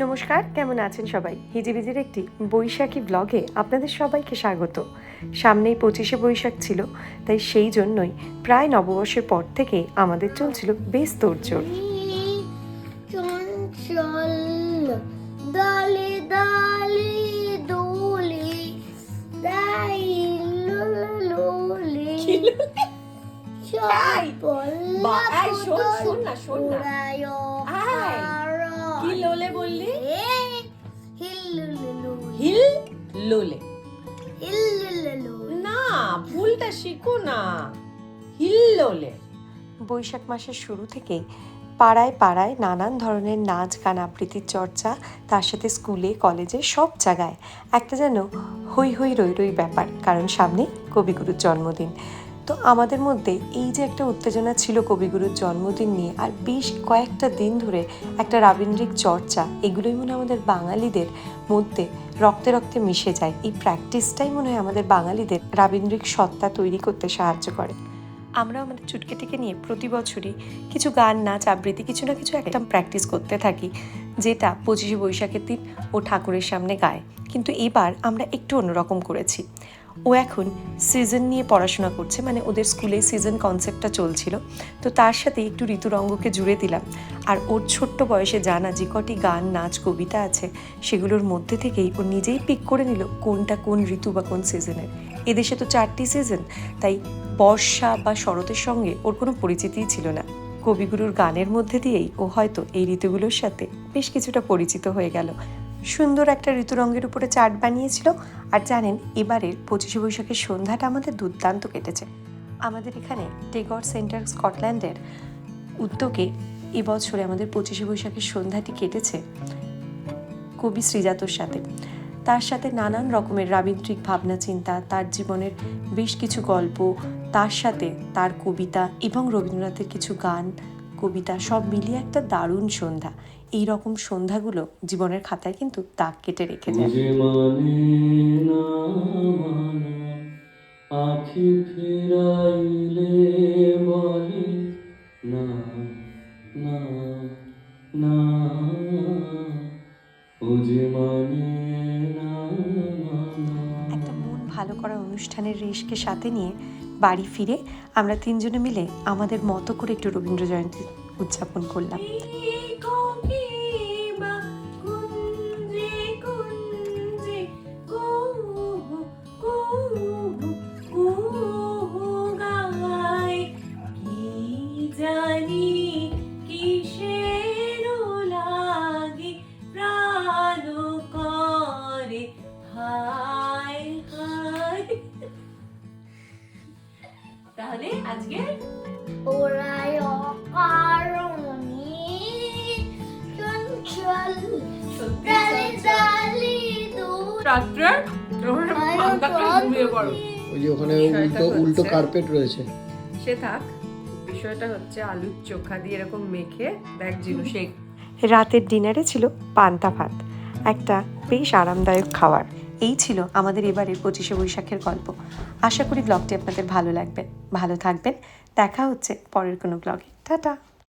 নমস্কার কেমন আছেন সবাই? হিজিবিজির একটি বৈশাখী ব্লগে আপনাদের সবাইকে স্বাগত। সামনেই পঁচিশে বৈশাখ ছিল তাই সেই জন্যই প্রায় নববর্ষের পর থেকে আমাদের চলছিল বেশ তোড়জোড়। চঞ্চল দালে দালে দোলে দাই লোলে? এই, বা- শোন, শোন না, শোন না। হিল লোলে না ভুলটা শিখো না। হিল লোলে বৈশাখ মাসের শুরু থেকেই পাড়ায় পাড়ায় নানান ধরনের নাচ গান আবৃত্তির চর্চা তার সাথে স্কুলে কলেজে সব জায়গায়। একটা যেন হই হই রই রই ব্যাপার কারণ সামনে কবিগুরুর জন্মদিন। তো আমাদের মধ্যে এই যে একটা উত্তেজনা ছিল কবিগুরুর জন্মদিন নিয়ে আর বেশ কয়েকটা দিন ধরে একটা রাবীন্দ্রিক চর্চা, এগুলোই মনে হয় আমাদের বাঙালিদের মধ্যে রক্তে রক্তে মিশে যায়। এই প্র্যাকটিসটাই মনে হয় আমাদের বাঙালিদের রাবীন্দ্রিক সত্তা তৈরি করতে সাহায্য করে। আমরা আমাদের চুটকেটিকে নিয়ে প্রতি বছরই কিছু গান, নাচ, আবৃত্তি কিছু না কিছু একটা প্র্যাকটিস করতে থাকি, যেটা পঁচিশে বৈশাখের দিন ও ঠাকুরের সামনে গায়। কিন্তু এবার আমরা একটু অন্যরকম করেছি। ও এখন সিজন নিয়ে পড়াশোনা করছে মানে ওদের স্কুলে সিজন কনসেপ্টটা চলছিল। তো তার সাথে একটু ঋতুরঙ্গকে জুড়ে দিলাম। আর ওর ছোট্ট বয়সে জানা যে কটি গান, নাচ, কবিতা আছে, সেগুলোর মধ্যে থেকেই ও নিজেই পিক করে নিল কোনটা কোন ঋতু বা কোন সিজনের এদেশে তো চারটি সিজন তাই বর্ষা বা শরতের সঙ্গে ওর কোনো পরিচিতিই ছিল না। কবিগুরুর গানের মধ্যে দিয়েই ও হয়তো এই ঋতুগুলোর সাথে বেশ কিছুটা পরিচিত হয়ে গেল। সুন্দর একটা ঋতুরঙ্গের উপরে চার্ট বানিয়েছিল। আর জানেন, এবারের পঁচিশে বৈশাখের সন্ধ্যাটা আমাদের দুর্দান্ত কেটেছে। আমাদের এখানে টেগর সেন্টার স্কটল্যান্ডের উদ্যোগে এবছরে আমাদের পঁচিশে বৈশাখের সন্ধ্যাটি কেটেছে কবি শ্রীজাতর সাথে। তার সাথে নানান রকমের রাবীন্দ্রিক ভাবনা চিন্তা, তার জীবনের বেশ কিছু গল্প, তার সাথে তার কবিতা এবং রবীন্দ্রনাথের কিছু গান কবিতা সব মিলিয়ে একটা দারুণ সন্ধ্যা। এই রকম সন্ধ্যাগুলো জীবনের খাতায় কিন্তু দাগ কেটে রেখে যায়। মানে মানা আখি ফিরাইলে বলে না না না ও যে মানে না একটা মন ভালো করা অনুষ্ঠানের রেশকে সাথে নিয়ে বাড়ি ফিরে আমরা তিনজনে মিলে আমাদের মতো করে একটু রবীন্দ্র জয়ন্তী উদযাপন করলাম। তাহলে আজকে ওরাই অকারণে চঞ্চল দালে দালে রাত্রে ঘুমিয়ে পড়ো। ওই যে ওখানে উল্টো উল্টো কার্পেট রয়েছে। সে থাক বিষয়টা হচ্ছে আলুর চোখা দিয়ে এরকম মেখে দেখ জিনু রাতের ডিনারে ছিল পান্তা ভাত একটা বেশ আরামদায়ক খাবার। এই ছিল আমাদের এবারের পঁচিশে বৈশাখের গল্প। আশা করি ব্লগটি আপনাদের ভালো লাগবে। ভালো থাকবেন। দেখা হচ্ছে পরের কোনো ব্লগে টাটা!